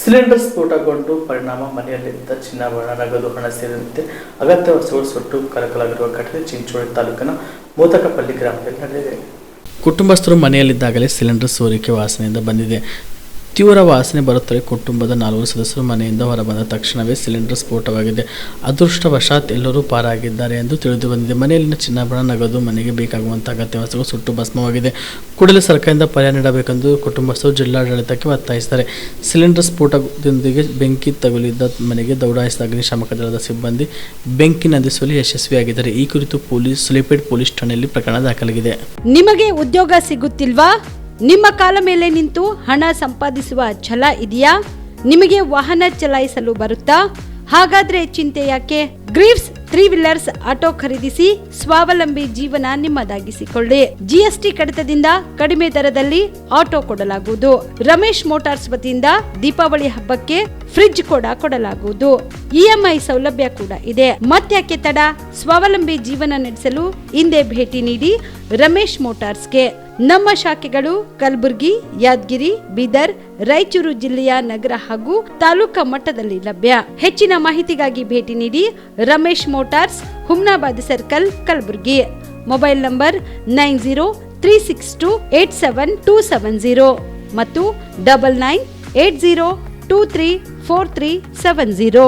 Cylinder ಸ್ಫೋಟಗೊಂಡು ಪರಿಣಾಮ ಮನೆಯಲ್ಲಿದ್ದ ಚಿನ್ನಾಭರಣ, ನಗದು ಹಣ ಸೇರಿದಂತೆ ಅಗತ್ಯ ವಸ್ತುಗಳು ಸುಟ್ಟು ಕರಕಲಾಗಿರುವ ಘಟನೆ ಚಿಂಚೋಳಿ ತಾಲೂಕಿನ ಮೋದಕಪಲ್ಲಿ ಗ್ರಾಮದಲ್ಲಿ ನಡೆದಿದೆ. ಕುಟುಂಬಸ್ಥರು ಮನೆಯಲ್ಲಿದ್ದಾಗಲೇ ಸಿಲಿಂಡರ್ ಸೋರಿಕೆ ವಾಸನೆಯಿಂದ ಬಂದಿದೆ. ತೀವ್ರ ವಾಸನೆ ಬರುತ್ತದೆ ಕುಟುಂಬದ ನಾಲ್ವರು ಸದಸ್ಯರು ಮನೆಯಿಂದ ಹೊರಬಂದ ತಕ್ಷಣವೇ ಸಿಲಿಂಡರ್ ಸ್ಫೋಟವಾಗಿದೆ. ಅದೃಷ್ಟವಶಾತ್ ಎಲ್ಲರೂ ಪಾರಾಗಿದ್ದಾರೆ ಎಂದು ತಿಳಿದು ಬಂದಿದೆ. ಮನೆಯಲ್ಲಿನ ಚಿನ್ನಾಭರಣ ನಗದು, ಮನೆಗೆ ಬೇಕಾಗುವಂತಹ ಅಗತ್ಯ ವಸ್ತುಗಳು ಸುಟ್ಟು ಭಸ್ಮವಾಗಿದೆ. ಕೂಡಲೇ ಸರ್ಕಾರದಿಂದ ಪರಿಹಾರ ನೀಡಬೇಕೆಂದು ಕುಟುಂಬಸ್ಥರು ಜಿಲ್ಲಾಡಳಿತಕ್ಕೆ ಒತ್ತಾಯಿಸಿದ್ದಾರೆ. ಸಿಲಿಂಡರ್ ಸ್ಫೋಟದೊಂದಿಗೆ ಬೆಂಕಿ ತಗುಲಿದ್ದ ಮನೆಗೆ ದೌಡಾಯಿಸಿದ ಅಗ್ನಿಶಾಮಕ ದಳದ ಸಿಬ್ಬಂದಿ ಬೆಂಕಿ ನಂದಿಸುವಲ್ಲಿ ಯಶಸ್ವಿಯಾಗಿದ್ದಾರೆ. ಈ ಕುರಿತು ಪೊಲೀಸ್ ಸುಲೇಪೇಟ್ ಪೊಲೀಸ್ ಠಾಣೆಯಲ್ಲಿ ಪ್ರಕರಣ ದಾಖಲಾಗಿದೆ. ನಿಮಗೆ ಉದ್ಯೋಗ ಸಿಗುತ್ತಿಲ್ವಾ? ನಿಮ್ಮ ಕಾಲ ಮೇಲೆ ನಿಂತು ಹಣ ಸಂಪಾದಿಸುವ ಛಲ ಇದೆಯಾ? ನಿಮಗೆ ವಾಹನ ಚಲಾಯಿಸಲು ಬರುತ್ತಾ? ಹಾಗಾದ್ರೆ ಚಿಂತೆ ಯಾಕೆ? ಗ್ರೀವ್ಸ್ ತ್ರೀ ವೀಲರ್ಸ್ ಆಟೋ ಖರೀದಿಸಿ ಸ್ವಾವಲಂಬಿ ಜೀವನ ನಿಮ್ಮದಾಗಿಸಿಕೊಳ್ಳಿ. ಜಿಎಸ್ಟಿ ಕಡಿತದಿಂದ ಕಡಿಮೆ ದರದಲ್ಲಿ ಆಟೋ ಕೊಡಲಾಗುವುದು. ರಮೇಶ್ ಮೋಟಾರ್ಸ್ ವತಿಯಿಂದ ದೀಪಾವಳಿ ಹಬ್ಬಕ್ಕೆ ಫ್ರಿಡ್ಜ್ ಕೂಡ ಕೊಡಲಾಗುವುದು. ಇಎಂಐ ಸೌಲಭ್ಯ ಕೂಡ ಇದೆ. ಮತ್ತ್ಯಾಕೆ ತಡ, ಸ್ವಾವಲಂಬಿ ಜೀವನ ನಡೆಸಲು ಹಿಂದೆ ಭೇಟಿ ನೀಡಿ ರಮೇಶ್ ಮೋಟಾರ್ಸ್ಗೆ. ನಮ್ಮ ಶಾಖೆಗಳು ಕಲಬುರಗಿ, ಯಾದಗಿರಿ, ಬೀದರ್, ರಾಯಚೂರು ಜಿಲ್ಲೆಯ ನಗರ ಹಾಗೂ ತಾಲೂಕಾ ಮಟ್ಟದಲ್ಲಿ ಲಭ್ಯ. ಹೆಚ್ಚಿನ ಮಾಹಿತಿಗಾಗಿ ಭೇಟಿ ನೀಡಿ Ramesh motors, Humnabad circle, Kalaburagi. Mobile number nine zero three six two eight seven two seven zero ಮತ್ತು double nine eight zero two three four three seven zero.